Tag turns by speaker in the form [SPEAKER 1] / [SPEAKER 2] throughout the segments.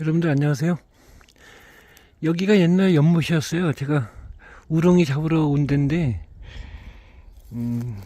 [SPEAKER 1] 여러분들 안녕하세요. 여기가 옛날 연못이었어요. 제가 우렁이 잡으러 온 데인데, 음,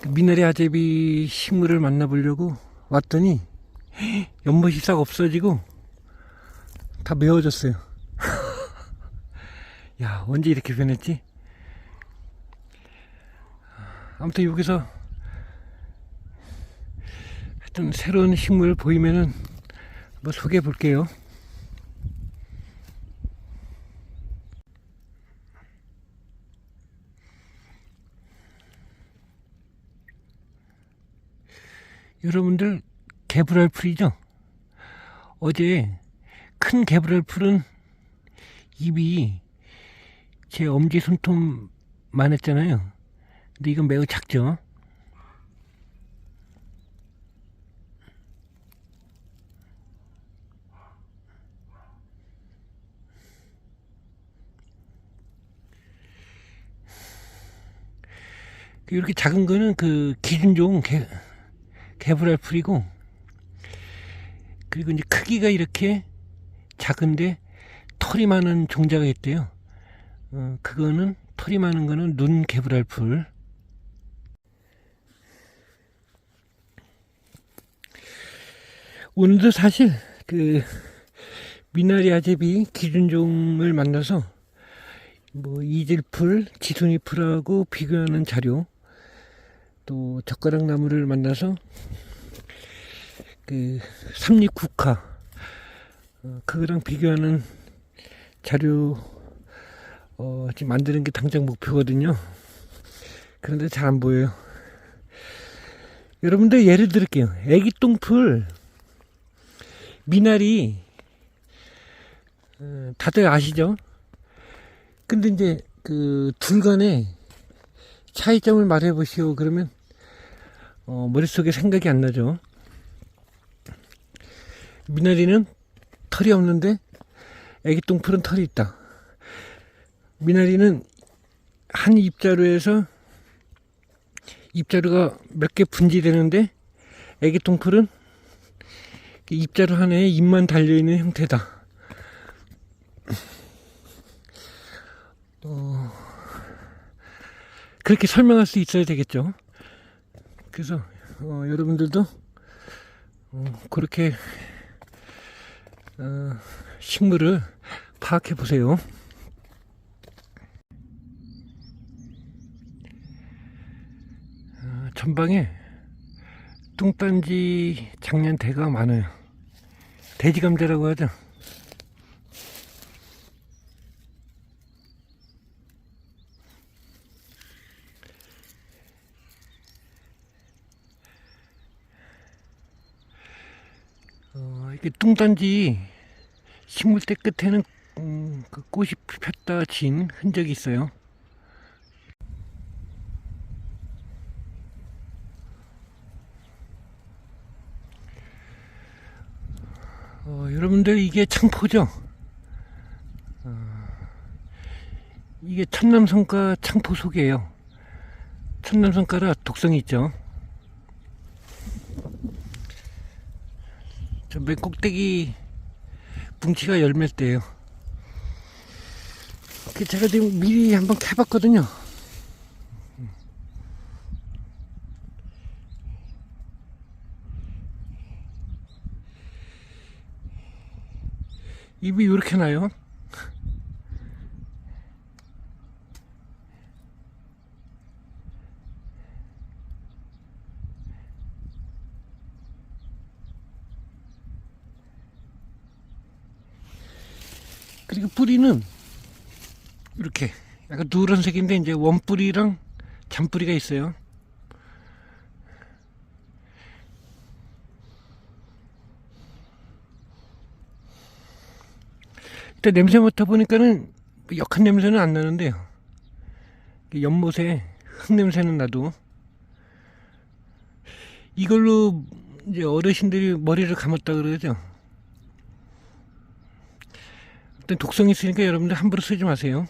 [SPEAKER 1] 그 미나리 아제비 식물을 만나보려고 왔더니 연못이 싹 없어지고 다 메워졌어요. 야, 언제 이렇게 변했지? 아무튼 여기서 하여튼 새로운 식물 보이면은 한번 소개해 볼게요. 여러분들 개불알 풀이죠? 어제 큰 개불알 풀은 입이 제 엄지 손톱만 했잖아요. 근데 이건 매우 작죠? 이렇게 작은 거는 그 기준종 개, 개불알 풀이고 그리고 이제 크기가 이렇게 작은데 털이 많은 종자가 있대요. 어, 그거는 털이 많은 거는 눈 개불알 풀. 오늘도 사실 그 미나리 아제비 기준종을 만나서 뭐 이질풀, 지순이풀하고 비교하는 자료 또 젓가락 나무를 만나서 그 삼립국화 어, 그거랑 비교하는 자료 어, 지금 만드는 게 당장 목표거든요. 그런데 잘 안 보여요. 여러분들 예를 들을게요. 애기 똥풀 미나리 어, 다들 아시죠? 근데 이제 그 둘 간의 차이점을 말해 보시오 그러면 어, 머릿속에 생각이 안 나죠. 미나리는 털이 없는데 애기 똥풀은 털이 있다. 미나리는 한 입자루에서 입자루가 몇 개 분지되는데 애기 똥풀은 입자루 하나에 잎만 달려있는 형태다. 어, 그렇게 설명할 수 있어야 되겠죠. 그래서 어, 여러분들도 어, 그렇게 어, 식물을 파악해 보세요. 어, 전방에 뚱딴지 작년 대가 많아요. 돼지감자라고 하죠. 뚱딴지 식물대 끝에는 음, 그 꽃이 폈다 진 흔적이 있어요. 어, 여러분들 이게 창포죠? 어, 이게 천남성가 창포 속이에요. 천남성가라 독성이 있죠. 맨 꼭대기 뭉치가 열매일 때예요. 그 제가 지금 미리 한번 캐봤거든요. 입이 이렇게 나요. 뿌리는 이렇게 약간 누런색인데 이제 원뿌리랑 잔뿌리가 있어요. 일단 냄새 맡아 보니까는 역한 냄새는 안 나는데요. 연못에 흙 냄새는 나도 이걸로 이제 어르신들이 머리를 감았다 그러죠. 독성이 있으니까 여러분들 함부로 쓰지 마세요.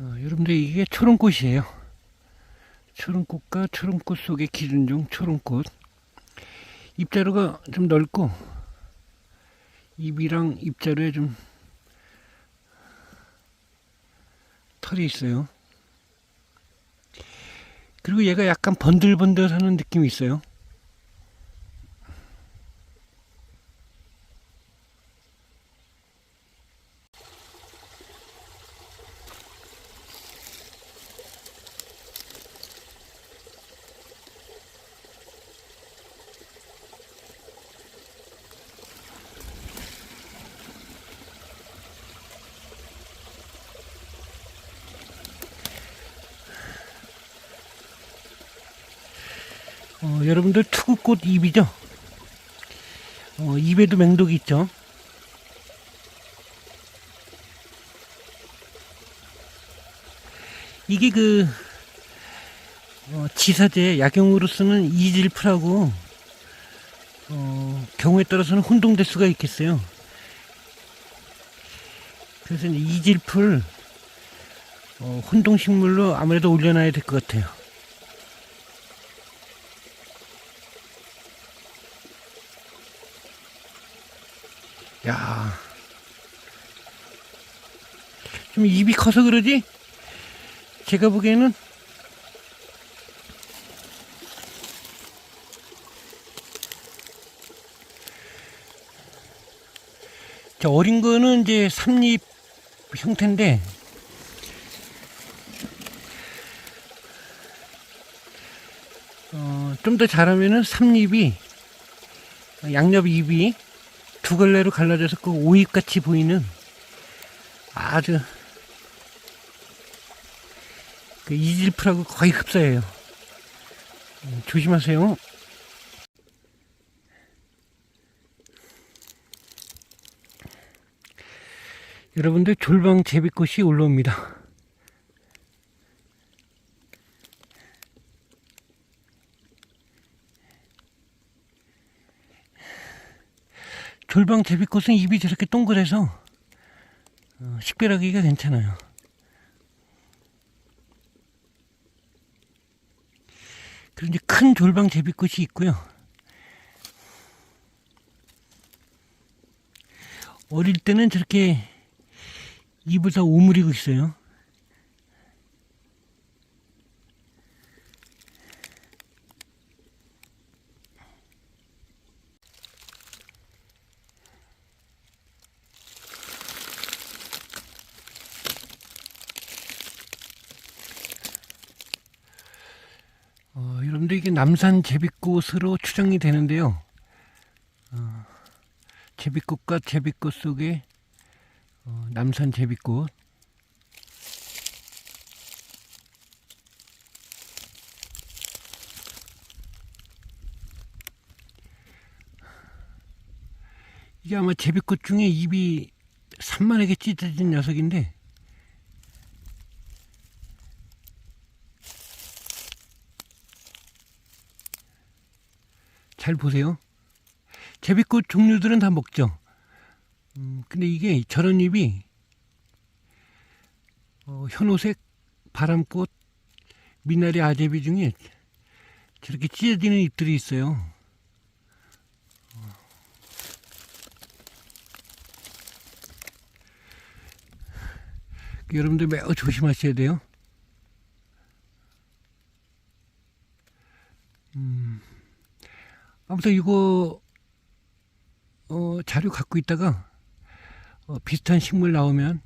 [SPEAKER 1] 어, 여러분들 이게 초롱꽃이에요. 초롱꽃과 초롱꽃 기른 중 초롱꽃. 입자루가 좀 넓고 입이랑 입자루에 좀 털이 있어요. 그리고 얘가 약간 번들번들하는 느낌이 있어요. 어, 여러분들 투구꽃 잎이죠? 어, 잎에도 맹독이 있죠? 이게 그, 어, 지사제 약용으로 쓰는 이질프라고, 어, 경우에 따라서는 혼동될 수가 있겠어요. 그래서 이질풀, 어, 혼동식물로 아무래도 올려놔야 될 것 같아요. 야. 좀 입이 커서 그러지? 제가 보기에는 저 어린 거는 이제 삼립 형태인데 어, 좀 더 자라면은 삼립이 양옆 입이 두 갈래로 갈라져서 그 오입 같이 보이는 아주 그 이질프라고 거의 흡사해요. 음, 조심하세요. 여러분들 졸방 제비꽃이 올라옵니다. 졸방 제비꽃은 입이 저렇게 동그래서 어, 식별하기가 괜찮아요. 이제 큰 졸방 제비꽃이 있고요. 어릴 때는 저렇게 입을 다 오므리고 있어요. 어, 여러분들 이게 남산 제비꽃으로 추정이 되는데요. 어, 제비꽃과 제비꽃 속에 어, 남산 제비꽃. 이게 아마 제비꽃 중에 입이 산만하게 찢어진 녀석인데 잘 보세요. 제비꽃 종류들은 다 먹죠. 음, 근데 이게 저런 잎이 어, 현오색, 바람꽃, 미나리 아제비 중에 저렇게 찢어지는 잎들이 있어요. 어. 여러분들 매우 조심하셔야 돼요. 아무튼 이거 어, 자료 갖고 있다가 어, 비슷한 식물 나오면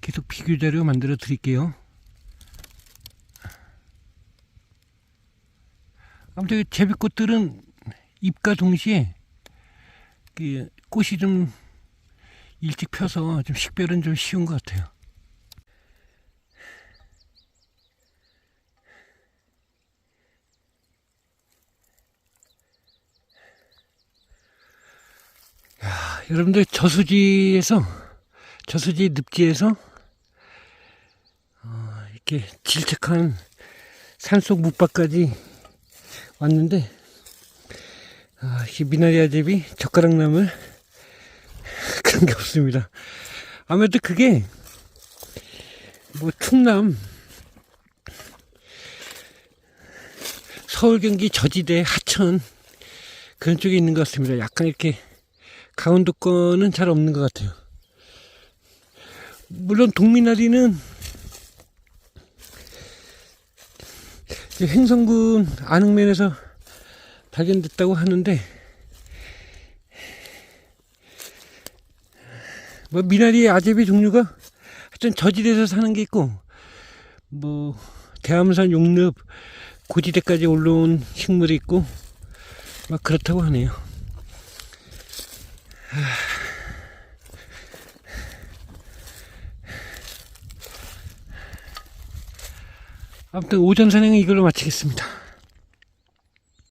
[SPEAKER 1] 계속 비교 자료 만들어 드릴게요. 아무튼 제비꽃들은 잎과 동시에 그 꽃이 좀 일찍 펴서 좀 식별은 좀 쉬운 것 같아요. 여러분들 저수지에서 저수지 늪지에서 어, 이렇게 질척한 산속 묵밭까지 왔는데 아, 이 미나리 아 제비 젓가락나물 그런 게 없습니다. 아무래도 그게 뭐 충남 서울 경기 저지대 하천 그런 쪽에 있는 것 같습니다. 약간 이렇게 강원도권은 잘 없는 것 같아요. 물론 동미나리는 횡성군 안흥면에서 발견됐다고 하는데 뭐 미나리의 아제비 종류가 하여튼 저지대에서 사는 게 있고 뭐 대암산 용늪 고지대까지 올라온 식물이 있고 막 그렇다고 하네요. 아무튼 오전 산행은 이걸로 마치겠습니다.